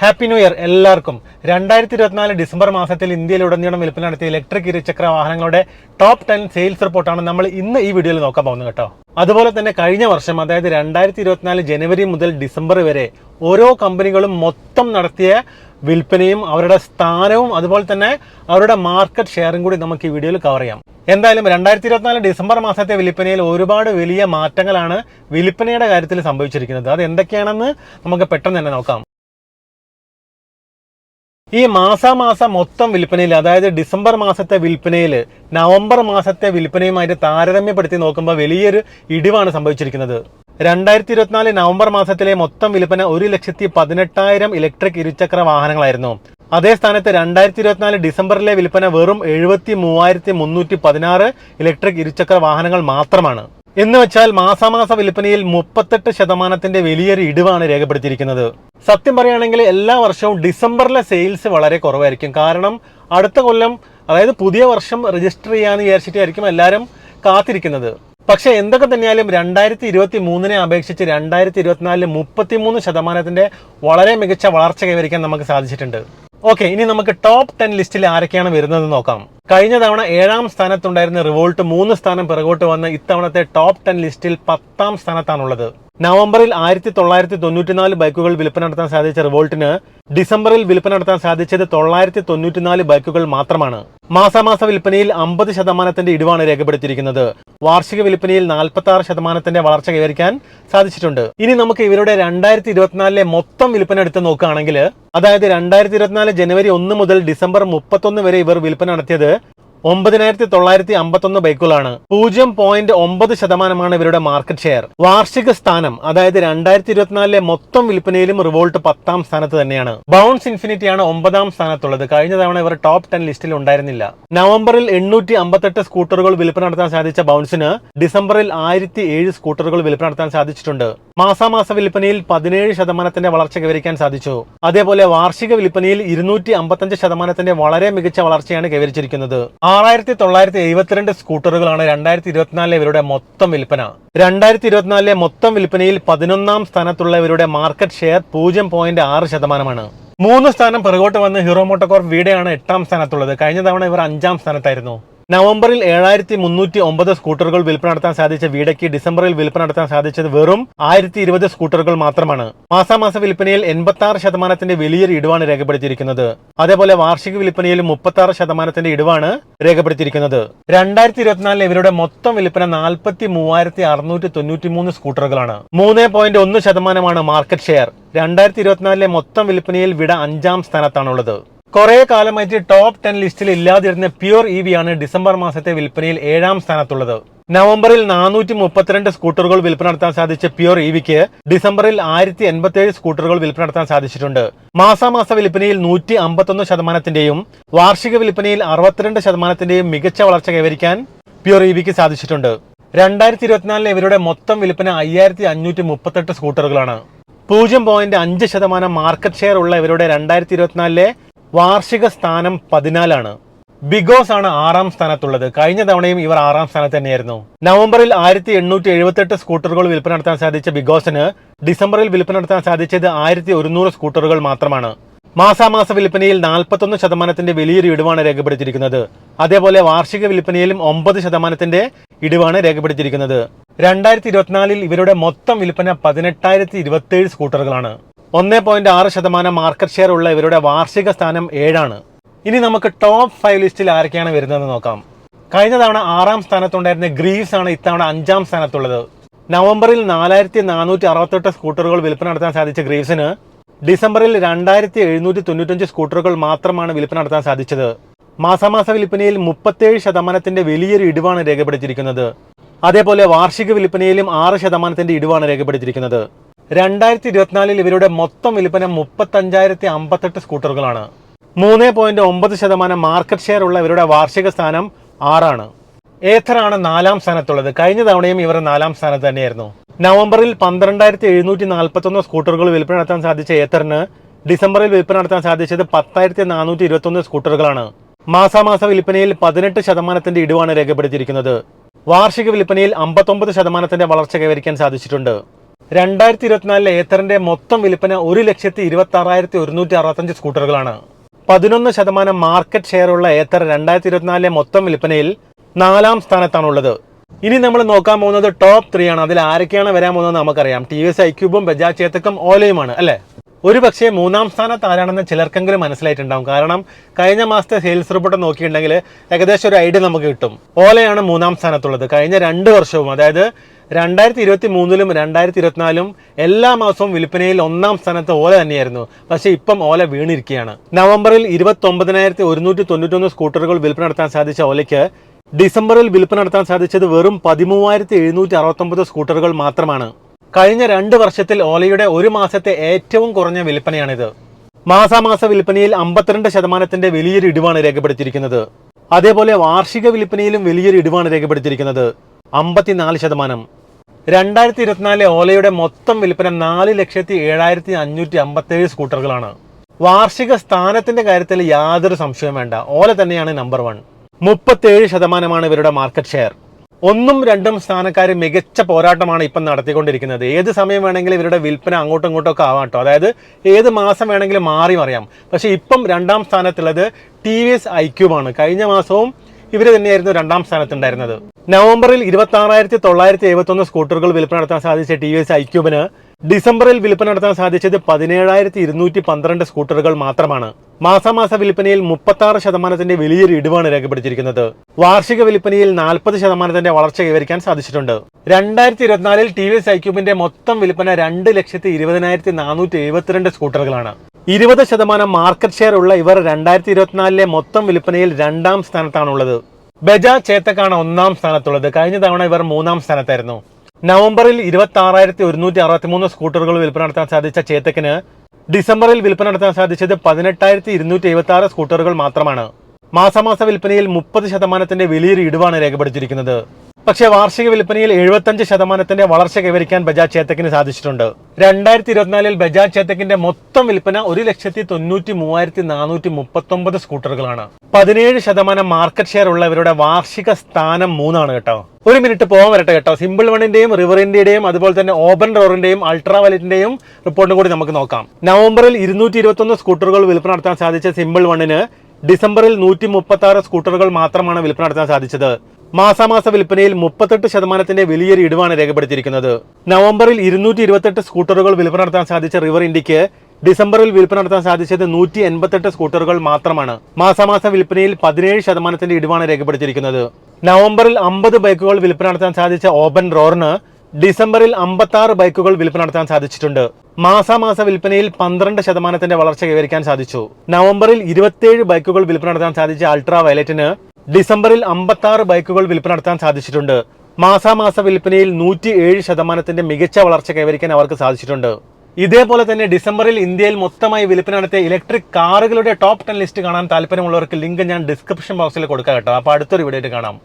Happy new year എല്ലാവർക്കും. രണ്ടായിരത്തി ഇരുപത്തിനാല് ഡിസംബർ മാസത്തിൽ ഇന്ത്യയിലുടനീളം വിൽപ്പന നടത്തിയ ഇലക്ട്രിക് ഇരുചക്ര വാഹനങ്ങളുടെ ടോപ്പ് ടെൻ സെയിൽസ് റിപ്പോർട്ടാണ് നമ്മൾ ഇന്ന് ഈ വീഡിയോയിൽ നോക്കാൻ പോകുന്നത് കേട്ടോ. അതുപോലെ തന്നെ കഴിഞ്ഞ വർഷം അതായത് രണ്ടായിരത്തി ഇരുപത്തിനാല് ജനുവരി മുതൽ ഡിസംബർ വരെ ഓരോ കമ്പനികളും മൊത്തം നടത്തിയ വിൽപ്പനയും അവരുടെ സ്ഥാനവും അതുപോലെ തന്നെ അവരുടെ മാർക്കറ്റ് ഷെയറും കൂടി നമുക്ക് ഈ വീഡിയോയിൽ കവർ ചെയ്യാം. എന്തായാലും രണ്ടായിരത്തി ഇരുപത്തിനാല് ഡിസംബർ മാസത്തെ വിൽപ്പനയിൽ ഒരുപാട് വലിയ മാറ്റങ്ങളാണ് വിൽപ്പനയുടെ കാര്യത്തിൽ സംഭവിച്ചിരിക്കുന്നത്. അത് എന്തൊക്കെയാണെന്ന് നമുക്ക് പെട്ടെന്ന് തന്നെ നോക്കാം. ഈ മാസാമാസം മൊത്തം വിൽപ്പനയിൽ അതായത് ഡിസംബർ മാസത്തെ വിൽപ്പനയിൽ നവംബർ മാസത്തെ വിൽപ്പനയുമായിട്ട് താരതമ്യപ്പെടുത്തി നോക്കുമ്പോൾ വലിയൊരു ഇടിവാണ് സംഭവിച്ചിരിക്കുന്നത്. രണ്ടായിരത്തി ഇരുപത്തിനാല് നവംബർ മാസത്തിലെ മൊത്തം വിൽപ്പന ഒരു ലക്ഷത്തി പതിനെട്ടായിരം ഇലക്ട്രിക് ഇരുചക്ര വാഹനങ്ങളായിരുന്നു. അതേ സ്ഥാനത്ത് രണ്ടായിരത്തി ഇരുപത്തിനാല് ഡിസംബറിലെ വിൽപ്പന വെറും എഴുപത്തി മൂവായിരത്തി മുന്നൂറ്റി പതിനാറ് ഇലക്ട്രിക് ഇരുചക്ര വാഹനങ്ങൾ മാത്രമാണ്. എന്ന് വെച്ചാൽ മാസാമാസ വിൽപ്പനയിൽ മുപ്പത്തെട്ട് ശതമാനത്തിന്റെ വലിയൊരു ഇടിവാണ് രേഖപ്പെടുത്തിയിരിക്കുന്നത്. സത്യം പറയുകയാണെങ്കിൽ എല്ലാ വർഷവും ഡിസംബറിലെ സെയിൽസ് വളരെ കുറവായിരിക്കും. കാരണം അടുത്ത കൊല്ലം അതായത് പുതിയ വർഷം രജിസ്റ്റർ ചെയ്യാന്ന് വിചാരിച്ചിട്ടായിരിക്കും എല്ലാവരും കാത്തിരിക്കുന്നത്. പക്ഷേ എന്തൊക്കെ തന്നെയാലും രണ്ടായിരത്തി ഇരുപത്തി മൂന്നിനെ അപേക്ഷിച്ച് രണ്ടായിരത്തി ഇരുപത്തിനാലിൽ മുപ്പത്തിമൂന്ന് ശതമാനത്തിന്റെ വളരെ മികച്ച വളർച്ച കൈവരിക്കാൻ നമുക്ക് സാധിച്ചിട്ടുണ്ട്. ഓക്കെ ഇനി നമുക്ക് ടോപ്പ് ടെൻ ലിസ്റ്റിൽ ആരൊക്കെയാണ് വരുന്നതെന്ന് നോക്കാം. കഴിഞ്ഞ തവണ ഏഴാം സ്ഥാനത്തുണ്ടായിരുന്ന റിവോൾട്ട് മൂന്ന് സ്ഥാനം പിറകോട്ട് വന്ന് ഇത്തവണത്തെ ടോപ്പ് ടെൻ ലിസ്റ്റിൽ പത്താം സ്ഥാനത്താണുള്ളത്. നവംബറിൽ ആയിരത്തി തൊള്ളായിരത്തി തൊണ്ണൂറ്റിനാല് ബൈക്കുകൾ വിൽപ്പന നടത്താൻ സാധിച്ച റിവോൾട്ടിന് ഡിസംബറിൽ വിൽപ്പന നടത്താൻ സാധിച്ചത് തൊള്ളായിരത്തി തൊണ്ണൂറ്റിനാല് ബൈക്കുകൾ മാത്രമാണ്. മാസാമാസ വിൽപ്പനയിൽ അമ്പത് ശതമാനത്തിന്റെ ഇടിവാണ് രേഖപ്പെടുത്തിയിരിക്കുന്നത്. വാർഷിക വിൽപ്പനയിൽ നാൽപ്പത്തി ആറ് ശതമാനത്തിന്റെ വളർച്ച കൈവരിക്കാൻ സാധിച്ചിട്ടുണ്ട്. ഇനി നമുക്ക് ഇവരുടെ രണ്ടായിരത്തി ഇരുപത്തിനാലിലെ മൊത്തം വിൽപ്പന എടുത്ത് നോക്കുകയാണെങ്കിൽ അതായത് രണ്ടായിരത്തി ഇരുപത്തിനാല് ജനുവരി ഒന്ന് മുതൽ ഡിസംബർ മുപ്പത്തൊന്ന് വരെ ഇവർ വിൽപ്പന നടത്തിയത് ഒമ്പതിനായിരത്തി തൊള്ളായിരത്തി അമ്പത്തൊന്ന് ബൈക്കുകളാണ്. പൂജ്യം പോയിന്റ് ഒമ്പത് ശതമാനമാണ് ഇവരുടെ മാർക്കറ്റ് ഷെയർ വാർഷിക സ്ഥാനം അതായത് രണ്ടായിരത്തി ഇരുപത്തിനാലിലെ മൊത്തം വിൽപ്പനയിലും റിവോൾട്ട് പത്താം സ്ഥാനത്ത് തന്നെയാണ്. ബൗൺസ് ഇൻഫിനിറ്റിയാണ് ഒമ്പതാം സ്ഥാനത്തുള്ളത്. കഴിഞ്ഞ തവണ ഇവർ ടോപ്പ് ടെൻ ലിസ്റ്റിൽ ഉണ്ടായിരുന്നില്ല. നവംബറിൽ എണ്ണൂറ്റി അമ്പത്തെട്ട് സ്കൂട്ടറുകൾ വിൽപ്പന നടത്താൻ സാധിച്ച ബൗൺസിന് ഡിസംബറിൽ ആയിരത്തി ഏഴ് സ്കൂട്ടറുകൾ വിൽപ്പന നടത്താൻ സാധിച്ചിട്ടുണ്ട്. മാസാമാസ വിൽപ്പനയിൽ പതിനേഴ് ശതമാനത്തിന്റെ വളർച്ച കൈവരിക്കാൻ സാധിച്ചു. അതേപോലെ വാർഷിക വിൽപ്പനയിൽ ഇരുന്നൂറ്റി അമ്പത്തഞ്ച് ശതമാനത്തിന്റെ വളരെ മികച്ച വളർച്ചയാണ് കൈവരിച്ചിരിക്കുന്നത്. ആറായിരത്തി തൊള്ളായിരത്തി എഴുപത്തിരണ്ട് സ്കൂട്ടറുകളാണ് രണ്ടായിരത്തി ഇരുപത്തിനാലിലെ ഇവരുടെ മൊത്തം വിൽപ്പന. രണ്ടായിരത്തി ഇരുപത്തിനാലിലെ മൊത്തം വിൽപ്പനയിൽ പതിനൊന്നാം സ്ഥാനത്തുള്ള ഇവരുടെ മാർക്കറ്റ് ഷെയർ പൂജ്യം പോയിന്റ് ആറ് ശതമാനമാണ്. മൂന്ന് സ്ഥാനം പിറകോട്ട് വന്ന് ഹീറോ മോട്ടോകോർ വീടെയാണ് എട്ടാം സ്ഥാനത്തുള്ളത്. കഴിഞ്ഞ തവണ ഇവർ അഞ്ചാം സ്ഥാനത്തായിരുന്നു. നവംബറിൽ ഏഴായിരത്തി മുന്നൂറ്റി ഒമ്പത് സ്കൂട്ടറുകൾ വിൽപ്പന നടത്താൻ സാധിച്ച വീടയ്ക്ക് ഡിസംബറിൽ വിൽപ്പന നടത്താൻ സാധിച്ചത് വെറും ആയിരത്തി ഇരുപത് സ്കൂട്ടറുകൾ മാത്രമാണ്. മാസാമാസ വിൽപ്പനയിൽ എൺപത്തി ആറ് ശതമാനത്തിന്റെ വലിയൊരു ഇടിവാണ് രേഖപ്പെടുത്തിയിരിക്കുന്നത്. അതേപോലെ വാർഷിക വിൽപ്പനയിൽ മുപ്പത്തി ആറ് ശതമാനത്തിന്റെ ഇടിവാണ് രേഖപ്പെടുത്തിയിരിക്കുന്നത്. രണ്ടായിരത്തി ഇരുപത്തിനാലിൽ ഇവരുടെ മൊത്തം വിൽപ്പന നാൽപ്പത്തി മൂവായിരത്തി അറുന്നൂറ്റി തൊണ്ണൂറ്റി മൂന്ന് സ്കൂട്ടറുകളാണ്. മൂന്ന് പോയിന്റ് ഒന്ന് ശതമാനമാണ് മാർക്കറ്റ് ഷെയർ രണ്ടായിരത്തി ഇരുപത്തിനാലിലെ മൊത്തം വിൽപ്പനയിൽ വിട അഞ്ചാം സ്ഥാനത്താണുള്ളത്. കുറെ കാലമായിട്ട് ടോപ്പ് ടെൻ ലിസ്റ്റിൽ ഇല്ലാതിരുന്ന പ്യുർ ഇ വി ആണ് ഡിസംബർ മാസത്തെ വിൽപ്പനയിൽ ഏഴാം സ്ഥാനത്തുള്ളത്. നവംബറിൽ നാനൂറ്റി മുപ്പത്തിരണ്ട് സ്കൂട്ടറുകൾ വിൽപ്പന നടത്താൻ സാധിച്ച പ്യുർ ഇ വിക്ക് ഡിസംബറിൽ ആയിരത്തി എൺപത്തിയേഴ് സ്കൂട്ടറുകൾ വിൽപ്പന നടത്താൻ സാധിച്ചിട്ടുണ്ട്. മാസാമാസ വിൽപ്പനയിൽ നൂറ്റി അമ്പത്തൊന്ന് ശതമാനത്തിന്റെയും വാർഷിക വിൽപ്പനയിൽ അറുപത്തിരണ്ട് ശതമാനത്തിന്റെയും മികച്ച വളർച്ച കൈവരിക്കാൻ പ്യുർ ഇ വിക്ക് സാധിച്ചിട്ടുണ്ട്. രണ്ടായിരത്തി ഇരുപത്തിനാലിലെ ഇവരുടെ മൊത്തം വിൽപ്പന അയ്യായിരത്തി അഞ്ഞൂറ്റി മുപ്പത്തെട്ട് സ്കൂട്ടറുകളാണ്. പൂജ്യം പോയിന്റ് അഞ്ച് ശതമാനം മാർക്കറ്റ് ഷെയർ ഉള്ള ഇവരുടെ രണ്ടായിരത്തി ഇരുപത്തിനാലിലെ വാർഷിക സ്ഥാനം പതിനാലാണ്. ബിഗോസ് ആണ് ആറാം സ്ഥാനത്തുള്ളത്. കഴിഞ്ഞ തവണയും ഇവർ ആറാം സ്ഥാനത്ത് തന്നെയായിരുന്നു. നവംബറിൽ ആയിരത്തി എണ്ണൂറ്റി എഴുപത്തെട്ട് സ്കൂട്ടറുകൾ വിൽപ്പന നടത്താൻ സാധിച്ച ബിഗോസിന് ഡിസംബറിൽ വിൽപ്പന നടത്താൻ സാധിച്ചത് ആയിരത്തി ഒരുന്നൂറ് സ്കൂട്ടറുകൾ മാത്രമാണ്. മാസാമാസ വിൽപ്പനയിൽ നാൽപ്പത്തൊന്ന് ശതമാനത്തിന്റെ വലിയൊരു ഇടിവാണ് രേഖപ്പെടുത്തിയിരിക്കുന്നത്. അതേപോലെ വാർഷിക വിൽപ്പനയിലും ഒമ്പത് ശതമാനത്തിന്റെ ഇടിവാണ് രേഖപ്പെടുത്തിയിരിക്കുന്നത്. രണ്ടായിരത്തി ഇരുപത്തിനാലിൽ ഇവരുടെ മൊത്തം വിൽപ്പന പതിനെട്ടായിരത്തി ഇരുപത്തിയേഴ് സ്കൂട്ടറുകളാണ്. ഒന്ന് പോയിന്റ് ആറ് ശതമാനം മാർക്കറ്റ് ഷെയർ ഉള്ള ഇവരുടെ വാർഷിക സ്ഥാനം ഏഴാണ്. ഇനി നമുക്ക് ടോപ്പ് ഫൈവ് ലിസ്റ്റിൽ ആരൊക്കെയാണ് വരുന്നതെന്ന് നോക്കാം. കഴിഞ്ഞ തവണ ആറാം സ്ഥാനത്തുണ്ടായിരുന്ന ഗ്രീവ്സ് ആണ് ഇത്തവണ അഞ്ചാം സ്ഥാനത്തുള്ളത്. നവംബറിൽ നാലായിരത്തി നാനൂറ്റി അറുപത്തെട്ട് സ്കൂട്ടറുകൾ വിൽപ്പന നടത്താൻ സാധിച്ച ഗ്രീവ്സിന് ഡിസംബറിൽ രണ്ടായിരത്തി എഴുന്നൂറ്റി തൊണ്ണൂറ്റഞ്ച് സ്കൂട്ടറുകൾ മാത്രമാണ് വിൽപ്പന നടത്താൻ സാധിച്ചത്. മാസാമാസ വിൽപ്പനയിൽ മുപ്പത്തേഴ് ശതമാനത്തിന്റെ വലിയൊരു ഇടിവാണ് രേഖപ്പെടുത്തിയിരിക്കുന്നത്. അതേപോലെ വാർഷിക വിൽപ്പനയിലും ആറ് ശതമാനത്തിന്റെ ഇടിവാണ് രേഖപ്പെടുത്തിയിരിക്കുന്നത്. രണ്ടായിരത്തി ഇരുപത്തിനാലിൽ ഇവരുടെ മൊത്തം വിൽപ്പന മുപ്പത്തഞ്ചായിരത്തി അമ്പത്തെട്ട് സ്കൂട്ടറുകളാണ്. മൂന്ന് പോയിന്റ് ഒമ്പത് ശതമാനം മാർക്കറ്റ് ഷെയർ ഉള്ള ഇവരുടെ വാർഷിക സ്ഥാനം ആറാണ്. ഏഥറാണ് നാലാം സ്ഥാനത്തുള്ളത്. കഴിഞ്ഞ തവണയും ഇവർ നാലാം സ്ഥാനത്ത് തന്നെയായിരുന്നു. നവംബറിൽ പന്ത്രണ്ടായിരത്തി എഴുന്നൂറ്റി നാൽപ്പത്തൊന്ന് സ്കൂട്ടറുകൾ വിൽപ്പന നടത്താൻ സാധിച്ച ഏത്തറിന് ഡിസംബറിൽ വിൽപ്പന നടത്താൻ സാധിച്ചത് പത്തായിരത്തി നാനൂറ്റി ഇരുപത്തൊന്ന് സ്കൂട്ടറുകളാണ്. മാസാമാസ വിൽപ്പനയിൽ പതിനെട്ട് ശതമാനത്തിന്റെ ഇടിവാണ് രേഖപ്പെടുത്തിയിരിക്കുന്നത്. വാർഷിക വിൽപ്പനയിൽ അമ്പത്തൊമ്പത് ശതമാനത്തിന്റെ വളർച്ച കൈവരിക്കാൻ സാധിച്ചിട്ടുണ്ട്. രണ്ടായിരത്തി ഇരുപത്തിനാലിലെ ഏത്തറിന്റെ മൊത്തം വിൽപ്പന ഒരു ലക്ഷത്തി ഇരുപത്തി ആറായിരത്തി ഒരുന്നൂറ്റി അറുപത്തഞ്ച് സ്കൂട്ടറുകളാണ്. പതിനൊന്ന് ശതമാനം മാർക്കറ്റ് ഷെയർ ഉള്ള ഏത്തർ രണ്ടായിരത്തി ഇരുപത്തിനാലിലെ മൊത്തം വിൽപ്പനയിൽ നാലാം സ്ഥാനത്താണുള്ളത്. ഇനി നമ്മൾ നോക്കാൻ പോകുന്നത് ടോപ്പ് ത്രീ ആണ്. അതിൽ ആരൊക്കെയാണ് വരാൻ പോകുന്നത് നമുക്കറിയാം. ടി വി എസ് ഐക്യൂബും ബജാജ് ചേത്തക്കും ഓലയുമാണ് അല്ലേ? ഒരു പക്ഷേ മൂന്നാം സ്ഥാനത്ത് ആരാണെന്ന് ചിലർക്കെങ്കിലും മനസ്സിലായിട്ടുണ്ടാവും. കാരണം കഴിഞ്ഞ മാസത്തെ സെയിൽസ് റിപ്പോർട്ട് നോക്കിയിട്ടുണ്ടെങ്കിൽ ഏകദേശം ഒരു ഐഡിയ നമുക്ക് കിട്ടും. ഓലയാണ് മൂന്നാം സ്ഥാനത്തുള്ളത്. കഴിഞ്ഞ രണ്ട് വർഷവും അതായത് രണ്ടായിരത്തി ഇരുപത്തി മൂന്നിലും രണ്ടായിരത്തി ഇരുപത്തിനാലും എല്ലാ മാസവും വിൽപ്പനയിൽ ഒന്നാം സ്ഥാനത്ത് ഓല തന്നെയായിരുന്നു. പക്ഷേ ഇപ്പം ഓല വീണിരിക്കുകയാണ്. നവംബറിൽ ഇരുപത്തി ഒമ്പതിനായിരത്തി ഒരുന്നൂറ്റി തൊണ്ണൂറ്റൊന്ന് സ്കൂട്ടറുകൾ വിൽപ്പന നടത്താൻ സാധിച്ച ഓലയ്ക്ക് ഡിസംബറിൽ വിൽപ്പന നടത്താൻ സാധിച്ചത് വെറും പതിമൂവായിരത്തി എഴുന്നൂറ്റി അറുപത്തൊമ്പത് സ്കൂട്ടറുകൾ മാത്രമാണ്. കഴിഞ്ഞ രണ്ട് വർഷത്തിൽ ഓലയുടെ ഒരു മാസത്തെ ഏറ്റവും കുറഞ്ഞ വിൽപ്പനയാണിത്. മാസാമാസ വിൽപ്പനയിൽ അമ്പത്തിരണ്ട് ശതമാനത്തിന്റെ വലിയൊരു ഇടിവാണ് രേഖപ്പെടുത്തിയിരിക്കുന്നത്. അതേപോലെ വാർഷിക വിൽപ്പനയിലും വലിയൊരു ഇടിവാണ് രേഖപ്പെടുത്തിയിരിക്കുന്നത്. അമ്പത്തിനാല് ശതമാനം. രണ്ടായിരത്തി ഇരുപത്തിനാലിലെ ഓലയുടെ മൊത്തം വിൽപ്പന നാല് ലക്ഷത്തി ഏഴായിരത്തി അഞ്ഞൂറ്റി അമ്പത്തേഴ് സ്കൂട്ടറുകളാണ്. വാർഷിക സ്ഥാനത്തിന്റെ കാര്യത്തിൽ യാതൊരു സംശയവും വേണ്ട. ഓല തന്നെയാണ് നമ്പർ വൺ മുപ്പത്തേഴ് ശതമാനമാണ് ഇവരുടെ മാർക്കറ്റ് ഷെയർ ഒന്നും രണ്ടും സ്ഥാനക്കാർ മികച്ച പോരാട്ടമാണ് ഇപ്പം നടത്തിക്കൊണ്ടിരിക്കുന്നത്. ഏത് സമയം വേണമെങ്കിലും ഇവരുടെ വിൽപ്പന അങ്ങോട്ടും ഇങ്ങോട്ടും ഒക്കെ ആവാം കേട്ടോ. അതായത് ഏത് മാസം വേണമെങ്കിലും മാറി മറിയാം പക്ഷേ ഇപ്പം രണ്ടാം സ്ഥാനത്തുള്ളത് ടി വി എസ് ഐക്യൂബാണ് കഴിഞ്ഞ മാസവും ഇവർ തന്നെയായിരുന്നു രണ്ടാം സ്ഥാനത്തുണ്ടായിരുന്നത്. നവംബറിൽ ഇരുപത്തി ആറായിരത്തി തൊള്ളായിരത്തി എഴുപത്തി ഒന്ന് സ്കൂട്ടറുകൾ വിൽപ്പന നടത്താൻ സാധിച്ച ടി വി എസ് ഐക്യൂബിന് ഡിസംബറിൽ വിൽപ്പന നടത്താൻ സാധിച്ചത് പതിനേഴായിരത്തി ഇരുന്നൂറ്റി പന്ത്രണ്ട് സ്കൂട്ടറുകൾ മാത്രമാണ്. മാസാമാസ വിൽപ്പനയിൽ മുപ്പത്തി ആറ് ശതമാനത്തിന്റെ വലിയൊരു ഇടിവാണ് രേഖപ്പെടുത്തിയിരിക്കുന്നത്. വാർഷിക വിൽപ്പനയിൽ നാൽപ്പത് ശതമാനത്തിന്റെ വളർച്ച കൈവരിക്കാൻ സാധിച്ചിട്ടുണ്ട്. രണ്ടായിരത്തി ഇരുപത്തിനാലിൽ ടി വി എസ് ഐക്യൂബിന്റെ മൊത്തം വിൽപ്പന രണ്ട് ലക്ഷത്തി ഇരുപതിനായിരത്തി നാനൂറ്റി എഴുപത്തിരണ്ട് സ്കൂട്ടറുകളാണ്. ഇരുപത് ശതമാനം മാർക്കറ്റ് ഷെയർ ഉള്ള ഇവർ രണ്ടായിരത്തി ഇരുപത്തിനാലിലെ മൊത്തം വിൽപ്പനയിൽ രണ്ടാം സ്ഥാനത്താണുള്ളത്. ബജാജ് ചേത്തക്കാണ് ഒന്നാം സ്ഥാനത്തുള്ളത്. കഴിഞ്ഞ തവണ ഇവർ മൂന്നാം സ്ഥാനത്തായിരുന്നു. നവംബറിൽ ഇരുപത്തി ആറായിരത്തി ഒരുന്നൂറ്റി അറുപത്തി മൂന്ന് സ്കൂട്ടറുകൾ വിൽപ്പന നടത്താൻ സാധിച്ച ചേത്തക്കിന് ഡിസംബറിൽ വിൽപ്പന നടത്താൻ സാധിച്ചത് പതിനെട്ടായിരത്തി ഇരുന്നൂറ്റി എഴുപത്തി ആറ് സ്കൂട്ടറുകൾ മാത്രമാണ്. മാസമാസ വിൽപ്പനയിൽ മുപ്പത് ശതമാനത്തിന്റെ വലിയൊരു ഇടിവാണ് രേഖപ്പെടുത്തിയിരിക്കുന്നത്. പക്ഷേ വാർഷിക വിൽപ്പനയിൽ എഴുപത്തഞ്ച് ശതമാനത്തിന്റെ വളർച്ച കൈവരിക്കാൻ ബജാജ് ചേത്തക്കിന് സാധിച്ചിട്ടുണ്ട്. രണ്ടായിരത്തി ഇരുപത്തിനാലിൽ ബജാജ് ചേത്തക്കിന്റെ മൊത്തം വിൽപ്പന ഒരു ലക്ഷത്തി തൊണ്ണൂറ്റി മൂവായിരത്തി നാനൂറ്റി മുപ്പത്തൊമ്പത് സ്കൂട്ടറുകളാണ്. പതിനേഴ് ശതമാനം മാർക്കറ്റ് ഷെയർ ഉള്ളവരുടെ വാർഷിക സ്ഥാനം മൂന്നാണ് കേട്ടോ. ഒരു മിനിറ്റ് പോകാൻ വരട്ടെ കേട്ടോ. സിമ്പിൾ വണ്ണിന്റെയും റിവറിന്റെയും അതുപോലെ തന്നെ ഓപ്പൺ റോറിന്റെയും അൾട്രാ വലറ്റിന്റെയും റിപ്പോർട്ടും കൂടി നമുക്ക് നോക്കാം. നവംബറിൽ ഇരുന്നൂറ്റി ഇരുപത്തൊന്ന് സ്കൂട്ടറുകൾ വിൽപ്പന നടത്താൻ സാധിച്ച സിമ്പിൾ വണ്ണിന് ഡിസംബറിൽ നൂറ്റി മുപ്പത്തി ആറ് സ്കൂട്ടറുകൾ മാത്രമാണ് വിൽപ്പന നടത്താൻ സാധിച്ചത്. മാസാമാസ വിൽപ്പനയിൽ മുപ്പത്തെട്ട് ശതമാനത്തിന്റെ വലിയൊരു ഇടിവാണ് രേഖപ്പെടുത്തിയിരിക്കുന്നത്. നവംബറിൽ ഇരുന്നൂറ്റി ഇരുപത്തെട്ട് സ്കൂട്ടറുകൾ വിൽപ്പന നടത്താൻ സാധിച്ച റിവർ ഇന്ത്യയ്ക്ക് ഡിസംബറിൽ വിൽപ്പന നടത്താൻ സാധിച്ചത് നൂറ്റി എൺപത്തെട്ട് സ്കൂട്ടറുകൾ മാത്രമാണ്. മാസാമാസ വിൽപ്പനയിൽ പതിനേഴ് ശതമാനത്തിന്റെ ഇടിവാണ് രേഖപ്പെടുത്തിയിരിക്കുന്നത്. നവംബറിൽ അമ്പത് ബൈക്കുകൾ വിൽപ്പന നടത്താൻ സാധിച്ച ഓപ്പൺ റോറിന് ഡിസംബറിൽ അമ്പത്തി ബൈക്കുകൾ വിൽപ്പന നടത്താൻ സാധിച്ചിട്ടുണ്ട്. മാസാമാസ വിൽപ്പനയിൽ പന്ത്രണ്ട് ശതമാനത്തിന്റെ വളർച്ച കൈവരിക്കാൻ സാധിച്ചു. നവംബറിൽ ഇരുപത്തിയേഴ് ബൈക്കുകൾ വിൽപ്പന നടത്താൻ സാധിച്ച അൾട്രാ വയലറ്റിന് ഡിസംബറിൽ അമ്പത്തി ആറ് ബൈക്കുകൾ വിൽപ്പന നടത്താൻ സാധിച്ചിട്ടുണ്ട്. മാസാമാസ വിൽപ്പനയിൽ നൂറ്റി ഏഴ് ശതമാനത്തിന്റെ മികച്ച വളർച്ച കൈവരിക്കാൻ അവർക്ക് സാധിച്ചിട്ടുണ്ട്. ഇതേപോലെ തന്നെ ഡിസംബറിൽ ഇന്ത്യയിൽ മൊത്തമായി വിൽപ്പന നടത്തിയ ഇലക്ട്രിക് കാറുകളുടെ ടോപ്പ് ടെൻ ലിസ്റ്റ് കാണാൻ താല്പര്യമുള്ളവർക്ക് ലിങ്ക് ഞാൻ ഡിസ്ക്രിപ്ഷൻ ബോക്സിൽ കൊടുക്കാം കേട്ടോ. അപ്പോൾ അടുത്തൊരു വീഡിയോ കാണാം.